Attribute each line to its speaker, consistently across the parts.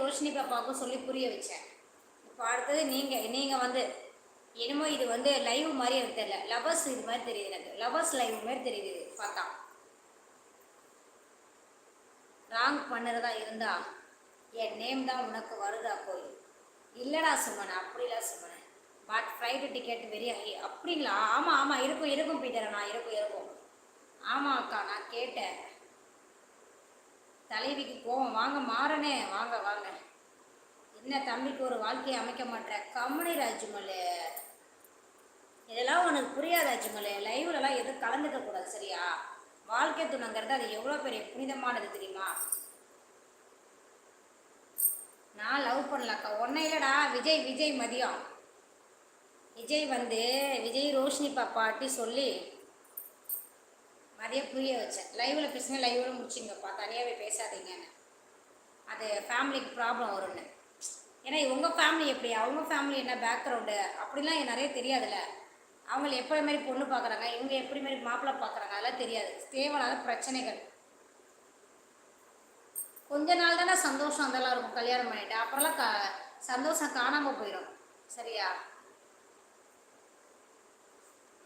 Speaker 1: ரோஷினி பாப்பாவுக்கும் சொல்லி புரிய வச்சேன். இப்போ அடுத்தது நீங்கள் நீங்கள் வந்து என்னமோ இது வந்து லைவ் மாதிரி எனக்கு தெரியல. லவர்ஸ் இது மாதிரி தெரியுது எனக்கு. லவர்ஸ் லைவ் மாதிரி தெரியுது இது பார்த்தா. ராங் பண்ணுறதா இருந்தா என் நேம் தான் உனக்கு வருதா போய் இல்லைடா சுமன் அப்படிலாம் Suman. But flight ticket very high அப்படிங்களா? ஆமாம் ஆமாம் இருக்கும் இருக்கும் பீட்டர் நான் இருக்கும் இருக்கும். ஆமாம் அக்கா நான் கேட்டேன். தலைவிக்கு கோவம் வாங்க மாறனே வாங்க வாங்க. என்ன தம்பிக்கு ஒரு வாழ்க்கையை அமைக்க மாட்டேன் கம்மனை ராஜ்மலே இதெல்லாம் உனக்கு புரியாது ராஜ்மலே லைவ்லலாம் எதுவும் கலந்துக்க கூடாது சரியா? வாழ்க்கை துணைங்கிறது அது எவ்வளோ பெரிய புனிதமானது தெரியுமா? நான் லவ் பண்ணலக்கா ஒன்றும் இல்லைடா. விஜய் விஜய் மதியம். விஜய் வந்து விஜய் ரோஷினி பாப்பாட்டி சொல்லி அதையே புரிய வச்சேன். லைவில் பேசுங்க லைவில் முடிச்சிங்கப்பா தனியாகவே பேசாதீங்கன்னு அது ஃபேமிலிக்கு ப்ராப்ளம் வரும்னு. ஏன்னா உங்கள் ஃபேமிலி எப்படி? அவங்க ஃபேமிலி என்ன பேக்ரவுண்டு அப்படிலாம் எனக்கு நிறைய தெரியாதுல்ல. அவங்க எப்படி மாதிரி பொண்ணு பார்க்குறாங்க இவங்க எப்படி மாதிரி மாப்பிள்ளை பார்க்குறாங்க அதெல்லாம் தெரியாது. தேவையில்லாத பிரச்சனைகள். கொஞ்ச நாள் தானே சந்தோஷம் அதெல்லாம் இருக்கும். கல்யாணம் பண்ணிட்டு. அப்புறம்லாம் க சந்தோஷம் காணாமல் போயிடும் சரியா?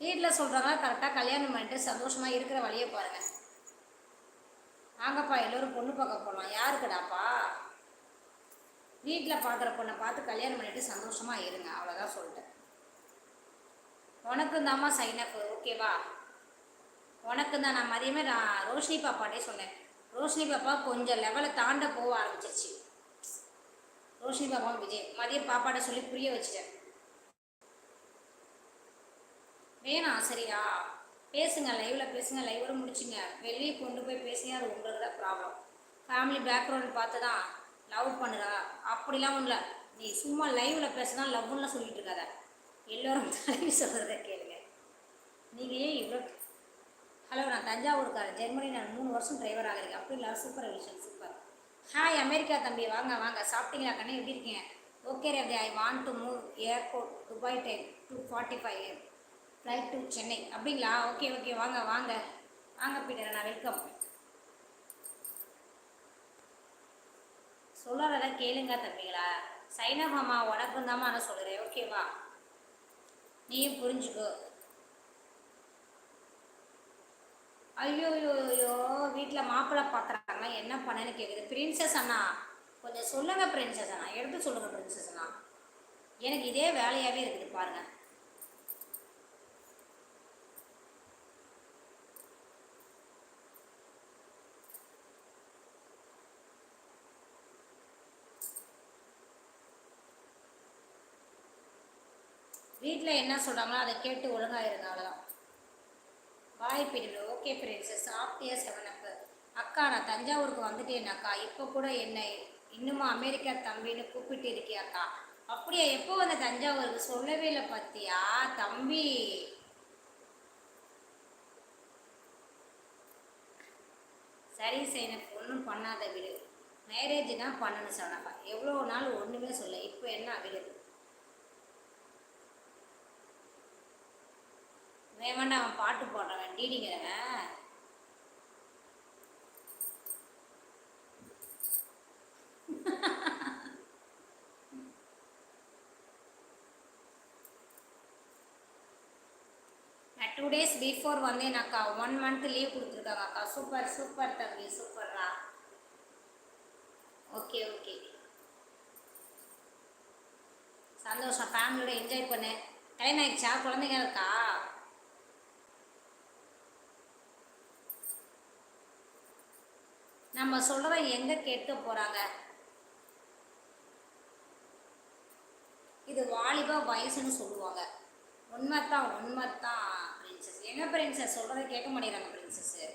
Speaker 1: வீட்டில் சொல்கிறாங்க கரெக்டாக கல்யாணம் பண்ணிட்டு சந்தோஷமாக இருக்கிற வழியை பாருங்கள் வாங்கப்பா எல்லோரும் பொண்ணு பார்க்க போகலாம் யாருக்குடாப்பா? வீட்டில் பார்க்குற பொண்ணை பார்த்து கல்யாணம் பண்ணிட்டு சந்தோஷமாக இருங்க. அவ்வளோதான் சொல்லிட்டேன். உனக்கு தாம்மா சைனப்பு ஓகேவா உனக்கு தான் நான் மதியமே நான் ரோஷினி பாப்பாட்டே சொன்னேன். ரோஷினி பாப்பா கொஞ்சம் லெவலை தாண்ட போக ஆரம்பிச்சிருச்சு. ரோஷினி பாப்பா விஜய் மதியம் பாப்பாட்ட சொல்லி புரிய வச்சுட்டேன். வேணாம் சரியா? பேசுங்க லைவில் பேசுங்க லைவோட முடிச்சுங்க. வெளியே கொண்டு போய் பேசுங்க அது உங்களுக்கு தான் ப்ராப்ளம் ஃபேமிலி பேக்ரவுண்ட் பார்த்து தான் லவ் பண்ணுறா அப்படிலாம் ஒன்றும் இல்லை நீ சும்மா லைவில் பேசுனா லவ்லாம் சொல்லிட்டு இருக்காத. எல்லோரும் தலைவி சொல்கிறத கேளுங்க. நீங்கள் ஏன் இவ்வளோ ஹலோ நான் தஞ்சாவூர்காரன். ஜெர்மனி நான் மூணு வருஷம் டிரைவர் ஆகிறேன் அப்படி இல்லை சூப்பர் விஷயம் சூப்பர் ஹாய் அமெரிக்கா தம்பி. வாங்க வாங்க. சாப்பிட்டீங்களா கண்ணே? எப்படி இருக்கீங்க? Okay Ravi I want to move airport Dubai time two forty five flight to Chennai அப்படிங்களா? ஓகே ஓகே வாங்க வாங்க. வாங்க பீட்டர் நான் வெல்கம் சொல்கிறத கேளுங்க தம்பிங்களா சைனமாமா உனக்கும் தான் நான் சொல்கிறேன் ஓகேவா நீயும் புரிஞ்சுக்கோ. ஐயோ ஐயோ ஐயோ வீட்டில் மாப்பிள்ளை பார்க்குறாங்க என்ன பண்ணேன்னு கேட்குது பிரின்சஸ் அண்ணா கொஞ்சம் சொல்லுங்கள் பிரின்சஸ் அண்ணா. எடுத்து சொல்லுங்கள் பிரின்சஸ் அண்ணா. எனக்கு இதே வேலையாகவே இருக்குது பாருங்கள் வீட்டில் என்ன சொல்கிறாங்களோ அதை கேட்டு ஒழுங்காக இருங்க அவ்வளோதான் பாய் பிரிவு. ஓகே பிரின்சஸ் சாப்பிட்டியா செவன் அப்பு அக்கா நான் தஞ்சாவூருக்கு வந்துட்டேன் அக்கா இப்போ கூட என்னை இன்னுமா அமெரிக்கா தம்பின்னு கூப்பிட்டு இருக்கியாக்கா. அப்படியா எப்போ வந்த தஞ்சாவூருக்கு? சொல்லவே இல்லை பார்த்தியா தம்பி. சரி சைனப் ஒன்றும் பண்ணாத விடு. மேரேஜ் தான் பண்ணணும் சொன்னாக்கா. எவ்வளோ நாள் ஒன்றுமே சொல்ல இப்போ என்ன விடு வேண்டாம் அவன் பாட்டு போடுறவன் டீடிங்கிறவன். நான் டூ டேஸ் பிஃபோர் வந்து அக்கா. ஒன் மந்த் லீவ் கொடுத்துருக்காங்க அக்கா. சூப்பர் சூப்பர் தம்பி சூப்பர்ரா ஓகே ஓகே சந்தோஷம். ஃபேமிலியோட என்ஜாய் பண்ணு. டைம் ஆயிடுச்சா? குழந்தைங்க இருக்கா? நம்ம சொல்கிறத எங்கே கேட்க போகிறாங்க இது வாலிப வயசுன்னு சொல்லுவாங்க. உண்மைத்தான் உண்மைத்தான் பிரின்சஸ் எங்க பிரின்சஸ் சொல்கிறத கேட்க மாட்டேங்கிறாங்க பிரின்சஸ்ஸு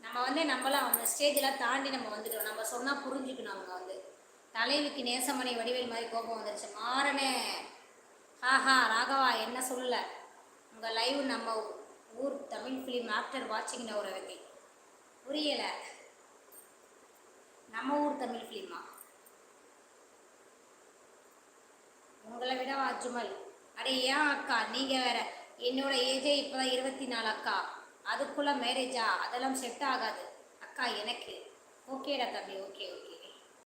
Speaker 1: நம்ம வந்து நம்மளாம் அந்த ஸ்டேஜெலாம் தாண்டி நம்ம வந்துட்டோம். நம்ம சொன்னால் புரிஞ்சுக்கணும் அவங்க வந்து. தலைவிக்கு நேசமணி வடிவேல் மாதிரி கோபம் வந்துருச்சு. மாறனே. ஆஹா ராகவா என்ன சொல்லலை? உங்கள் லைவ் நம்ம ஊர் தமிழ் ஃபிலிம் ஆஃப்டர் வாட்சிங் ஒரு புரியலை. நம்ம ஊர் தமிழ் ஃபிலிமா உங்களை விட அஜுமல் அடே ஏன் அக்கா? நீங்கள் வேற. என்னோட ஏஜே இப்போ தான் இருபத்தி நாலு அக்கா. அதுக்குள்ளே மேரேஜா அதெல்லாம் செட் ஆகாது. அக்கா எனக்கு. ஓகேடா தம்பி ஓகே ஓகே